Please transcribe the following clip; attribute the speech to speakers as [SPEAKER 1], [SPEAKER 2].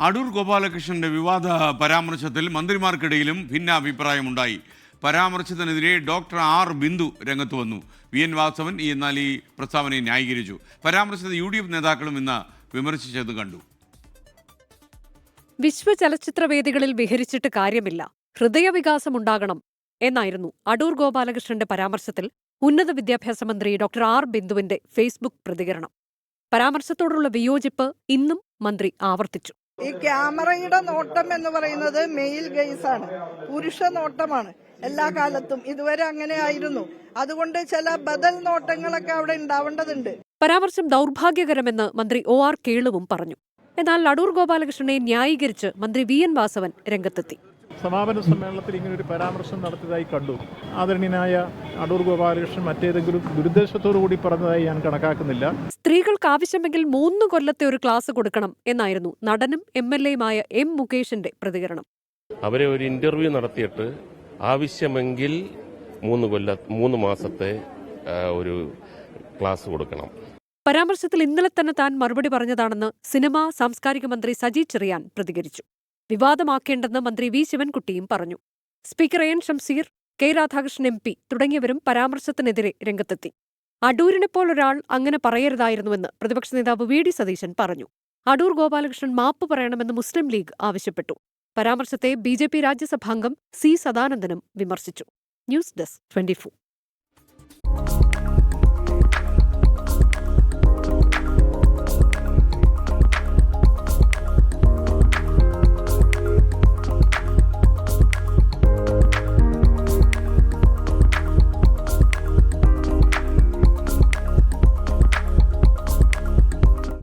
[SPEAKER 1] അടൂർ ഗോപാലകൃഷ്ണന്റെ വിവാദ പരാമർശത്തിൽ മന്ത്രിമാർക്കിടയിലും ഭിന്നാഭിപ്രായമുണ്ടായി. പരാമർശത്തിനെതിരെ ഡോക്ടർ ആർ ബിന്ദു രംഗത്ത് വന്നു. വി എൻ വാസവൻ ഈ എന്നാൽ ഈ പ്രസ്താവനയെ ന്യായീകരിച്ചു. പരാമർശത്തെ യു ഡി എഫ് നേതാക്കളും ഇന്ന് വിമർശിച്ചത് കണ്ടു.
[SPEAKER 2] വിശ്വ ചലച്ചിത്ര വേദികളിൽ വിഹരിച്ചിട്ട് കാര്യമില്ല. ഹൃദയവികാസമുണ്ടാകണം എന്നായിരുന്നു അടൂർ ഗോപാലകൃഷ്ണന്റെ പരാമർശത്തിൽ ഉന്നത വിദ്യാഭ്യാസ മന്ത്രി ഡോക്ടർ ആർ ബിന്ദുവിന്റെ ഫേസ്ബുക്ക് പ്രതികരണം. പരാമർശത്തോടുള്ള വിയോജിപ്പ് ഇന്നും മന്ത്രി ആവർത്തിച്ചു.
[SPEAKER 3] ഈ ക്യാമറയുടെ നോട്ടം എന്ന് പറയുന്നത് മെയിൽ ഗെയ്സ് ആണ്. പുരുഷ നോട്ടമാണ്. എല്ലാ കാലത്തും ഇതുവരെ അങ്ങനെ ആയിരുന്നു. അതുകൊണ്ട് ചില ബദൽ നോട്ടങ്ങളൊക്കെ അവിടെ ഉണ്ടാവേണ്ടതുണ്ട്.
[SPEAKER 2] പരാമർശം ദൗർഭാഗ്യകരമെന്ന് മന്ത്രി ഒ ആർ കേളുവും പറഞ്ഞു. എന്നാൽ അടൂർ ഗോപാലകൃഷ്ണനെ ന്യായീകരിച്ച് മന്ത്രി വി എൻ വാസവൻ രംഗത്തെത്തി.
[SPEAKER 4] സമാപന സമ്മേളനത്തിൽ ഇങ്ങനെ ഒരു പരാമർശം നടത്തിയതായി കണ്ടു. ആദരണീയനായ അടൂർ ഗോപാലകൃഷ്ണൻ മറ്റേതെങ്കിലും ദുരുദ്ദേശത്തോടു കൂടി പറഞ്ഞതായി ഞാൻ കണക്കാക്കുന്നില്ല.
[SPEAKER 2] സ്ത്രീകൾക്ക് ആവശ്യമെങ്കിൽ മൂന്ന് കൊല്ലത്തെ ഒരു ക്ലാസ് കൊടുക്കണം എന്നായിരുന്നു നടനും എം എൽ എയുമായ എം മുകേഷിന്റെ പ്രതികരണം.
[SPEAKER 5] അവരെ ഒരു ഇന്റർവ്യൂ നടത്തിയിട്ട് ആവശ്യമെങ്കിൽ മൂന്ന് കൊല്ല മൂന്ന് മാസത്തെ ഒരു ക്ലാസ് കൊടുക്കണം.
[SPEAKER 2] പരാമർശത്തിൽ ഇന്നലെ തന്നെ താൻ മറുപടി പറഞ്ഞതാണെന്ന് സിനിമ സാംസ്കാരിക മന്ത്രി സജി ചെറിയാൻ പ്രതികരിച്ചു. വിവാദമാക്കേണ്ടെന്ന് മന്ത്രി വി ശിവൻകുട്ടിയും പറഞ്ഞു. Speaker N Shamseer K. Radhakrishnan M. P. തുടങ്ങിയവരും പരാമർശത്തിനെതിരെ രംഗത്തെത്തി. അടൂരിനെ പോലൊരാൾ അങ്ങനെ പറയരുതായിരുന്നുവെന്ന് പ്രതിപക്ഷ നേതാവ് വി. ഡി. സതീശൻ പറഞ്ഞു. അടൂർ ഗോപാലകൃഷ്ണൻ മാപ്പ് പറയണമെന്ന് മുസ്ലിം ലീഗ് ആവശ്യപ്പെട്ടു. പരാമർശത്തെ ബി. ജെ. പി. രാജ്യസഭാംഗം സി. സദാനന്ദനും വിമർശിച്ചു. News desk twenty